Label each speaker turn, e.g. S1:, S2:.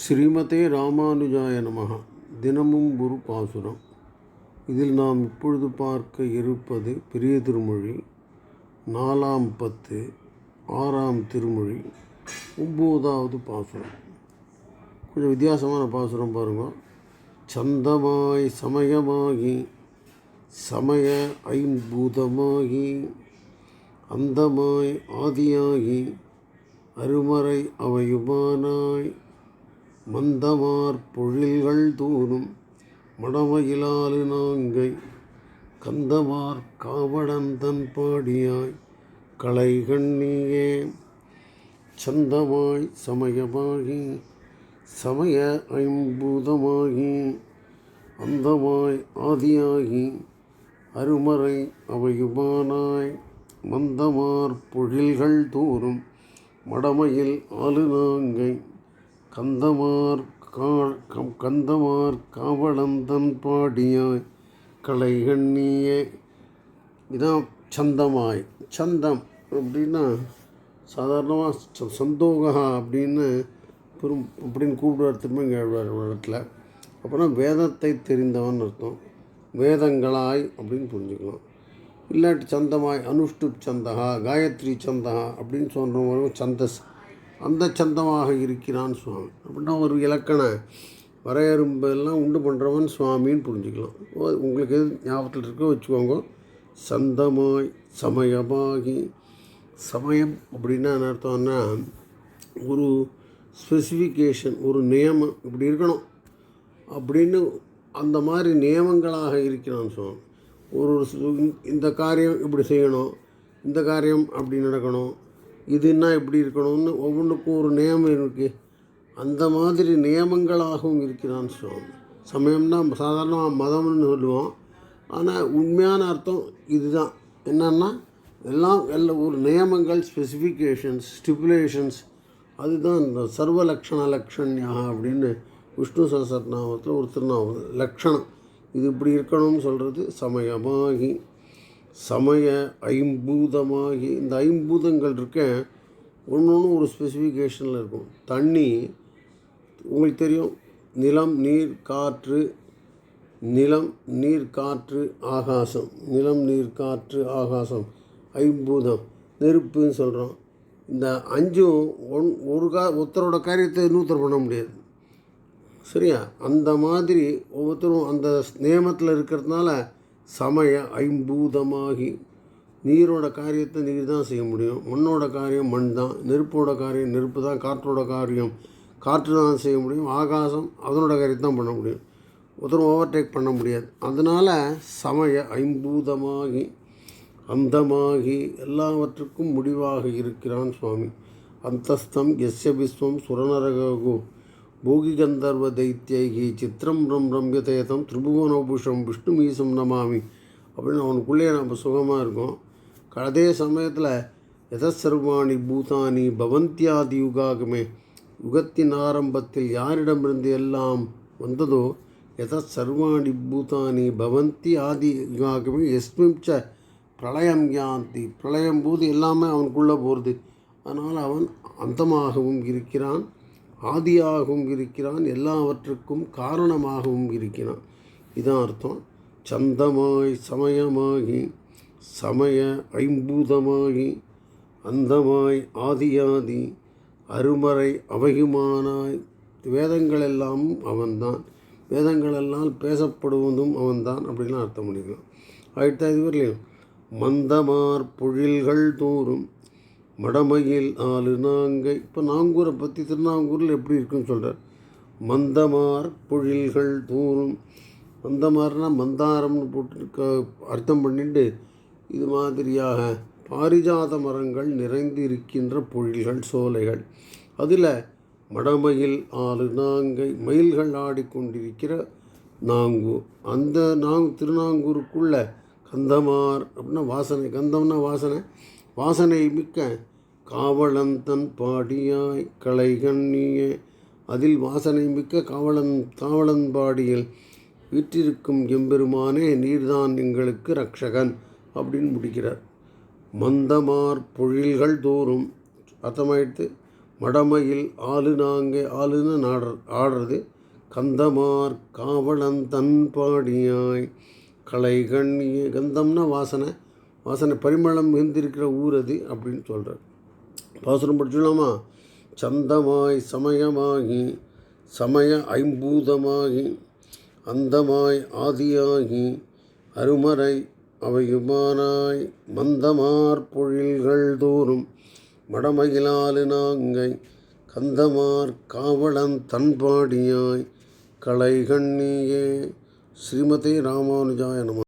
S1: ஸ்ரீமதே ராமானுஜாய நமகா தினமும் குரு பாசுரம். இதில் நாம் இப்பொழுது பார்க்க இருப்பது பெரிய திருமொழி நாலாம் பத்து ஆறாம் திருமொழி ஒம்போதாவது பாசுரம். கொஞ்சம் வித்தியாசமான பாசுரம் பாருங்கள் சந்தமாய் சமயமாகி சமய ஐம்பூதமாகி அந்தமாய் ஆதியாகி அருமறை அவையுமானாய் மந்தமார் பொழில்கள் தூணும் மடமயிலாலு நாங்கை கந்தமார் காவடந்தன் பாடியாய் களைகண்ணியே சந்தமாய் சமயமாகி சமய ஐம்பூதமாகி அந்தமாய் ஆதியாகி அருமறை அவையுமானாய். மந்தமார் பொழில்கள் தோறும் மடமையில் ஆளுநாங்கை கந்தமார் கா கம்- கந்தமார் காவலந்தன் பாடியாய். கலைகண்ணியே இதான் சந்தமாய். சந்தம் அப்படின்னா சாதாரணமாக சந்தோகா அப்படின்னு பெரும் அப்படின்னு கூப்பிடுவார் கேள்வார் இடத்துல அப்புறம் வேதத்தை தெரிந்தவன் அர்த்தம். வேதங்களாய் அப்படின்னு புரிஞ்சுக்கலாம். இல்லாட்டி சந்தமாய் அனுஷ்டுப் சந்தகா காயத்ரி சந்தகா அப்படின்னு சொல்கிறவங்களும் சந்தஸ் அந்த சந்தமாக இருக்கிறான் சுவாமி. அப்படின்னா ஒரு இலக்கண வரையறும்பெல்லாம் உண்டு பண்ணுறவன் சுவாமின்னு புரிஞ்சுக்கலாம். ஓ, உங்களுக்கு எது ஞாபகத்தில் இருக்கோ வச்சுக்கோங்க. சந்தமாய் சமயமாகி சமயம் அப்படின்னா என்ன அர்த்தம்னா ஒரு ஸ்பெசிஃபிகேஷன் ஒரு நியமம் இப்படி இருக்கணும் அப்படின்னு அந்த மாதிரி நியமங்களாக இருக்கிறான் சுவாமி. ஒரு ஒரு இந்த காரியம் இப்படி செய்யணும் இந்த காரியம் அப்படி நடக்கணும் இதுன்னா இப்படி இருக்கணும்னு ஒவ்வொன்றுக்கும் ஒரு நியமம் இருக்குது அந்த மாதிரி நியமங்களாகவும் இருக்கிறான் சுவாமி. சமயம்னா சாதாரணமாக மதம்னு சொல்லுவோம். ஆனால் உண்மையான அர்த்தம் இதுதான். என்னன்னா எல்லாம் எல்லா ஒரு நியமங்கள் ஸ்பெசிஃபிகேஷன்ஸ் ஸ்டிப்புலேஷன்ஸ் அதுதான் இந்த சர்வ லக்ஷண லக்ஷண்யா அப்படின்னு விஷ்ணு சஹஸ்ரநாமத்தில் ஒரு திருநாமம். லக்ஷணம். இது இப்படி இருக்கணும்னு சொல்கிறது சமயமாகி. சமய ஐம்பூதமாகி இந்த ஐம்பூதங்கள் இருக்க ஒன்று ஒன்று ஒரு ஸ்பெசிஃபிகேஷனில் இருக்கும். தண்ணி உங்களுக்கு தெரியும் நிலம் நீர் காற்று நிலம் நீர் காற்று ஆகாசம். நிலம் நீர் காற்று ஆகாசம் ஐம்பூதம் நெருப்புன்னு சொல்கிறோம் இந்த அஞ்சும் ஒன் ஒரு கா ஒருத்தரோட காரியத்தை இன்னொருத்தர் பண்ண முடியாது. சரியா? அந்த மாதிரி ஒவ்வொருத்தரும் அந்த நியமத்தில் இருக்கிறதுனால சமய ஐம்பூதமாகி நீரோட காரியத்தை நீர் தான் செய்ய முடியும். மண்ணோட காரியம் மண் தான். நெருப்போட காரியம் நெருப்பு தான். காற்றோட காரியம் காற்று தான் செய்ய முடியும். ஆகாசம் அதனோட காரியத்தை தான் பண்ண முடியும். ஒருத்தரும் ஓவர்டேக் பண்ண முடியாது. அதனால் சமய ஐம்பூதமாகி அந்தமாகி எல்லாவற்றுக்கும் முடிவாக இருக்கிறான் சுவாமி. அந்தஸ்தம் எஸ்ய விஸ்வம் சுரநரகோ பூகி கந்தர்வ தைத்தியகி சித்திரம் ரம் ரம்யதேதம் திரிபுவனபூஷம் விஷ்ணுமீசம் நமாமி அப்படின்னு அவனுக்குள்ளேயே நம்ம சுகமாக இருக்கோம். அதே சமயத்தில் எதசர்வாணி பூதானி பவந்தியாதி யுகாகமே யுகத்தின் ஆரம்பத்தில் யாரிடமிருந்து எல்லாம் வந்ததோ எத சர்வாணி பூதானி பவந்தி ஆதி யுகாகமே எஸ்மிச்ச பிரளயம் யாந்தி பிரளயம் போது எல்லாமே அவனுக்குள்ளே போகிறது அதனால் அவன் அந்தமாகவும் இருக்கிறான். ஆதியாகவும் இருக்கிறான் எல்லாவற்றுக்கும் காரணமாகவும் இருக்கிறான். இதான் அர்த்தம். சந்தமாய் சமயமாகி சமய ஐம்பூதமாகி அந்தமாய் ஆதியாதி அருமறை அவகிமானாய் வேதங்கள் எல்லாம் அவன்தான். வேதங்களெல்லாம் பேசப்படுவதும் அவன்தான் அப்படின்லாம் அர்த்தம் பண்ணிக்கலாம். அடுத்த இது வரலையும் மந்தமார் பொழில்கள் தோறும் மடமையில் ஆளு நாங்கள் இப்போ நாங்கூரை பற்றி திருநாங்கூரில் எப்படி இருக்குன்னு சொல்கிறார் மந்தமார் பொழில்கள் தூரும். மந்தமார்னா மந்தாரம்னு போட்டு அர்த்தம் பண்ணிட்டு இது மாதிரியாக பாரிஜாத மரங்கள் நிறைந்து இருக்கின்ற பொழில்கள் சோலைகள். அதில் மடமையில் ஆளு நாங்கை மயில்கள் ஆடிக்கொண்டிருக்கிற நாங்கூர் அந்த நாங் திருநாங்கூருக்குள்ள கந்தமார் அப்படின்னா வாசனை. கந்தம்னா வாசனை. வாசனை மிக்க காவலந்தன் பாடியாய் களைகண்ணியே அதில் வாசனை மிக்க காவலன் காவலன்பாடியில் வீற்றிருக்கும் எம்பெருமானே நீர்தான் எங்களுக்கு ரக்ஷகன் அப்படின்னு முடிக்கிறார். மந்தமார் பொழில்கள் தோறும் அர்த்தமாயிடுத்து மடமையில் ஆளு நாங்கே ஆளுன்னு நாடுற ஆடுறது கந்தமார் காவலன் தன் பாடியாய் கலைகண்ணிய கந்தம்னா வாசனை வாசனை பரிமளம் மிகுந்திருக்கிற ஊர் அது அப்படின்னு சொல்கிறார் பாசுரம் படிச்சுடலாமா? சந்தமாய் சமயமாகி சமய ஐம்பூதமாகி அந்தமாய் ஆதியாகி அருமறை அவையுமானாய் மந்தமார் பொழில்கள் தோறும் மடமகிழாலு நாங்கை கந்தமார் காவலன் தன்பாடியாய் கலை கண்ணியே ஸ்ரீமதி ராமானுஜாய நம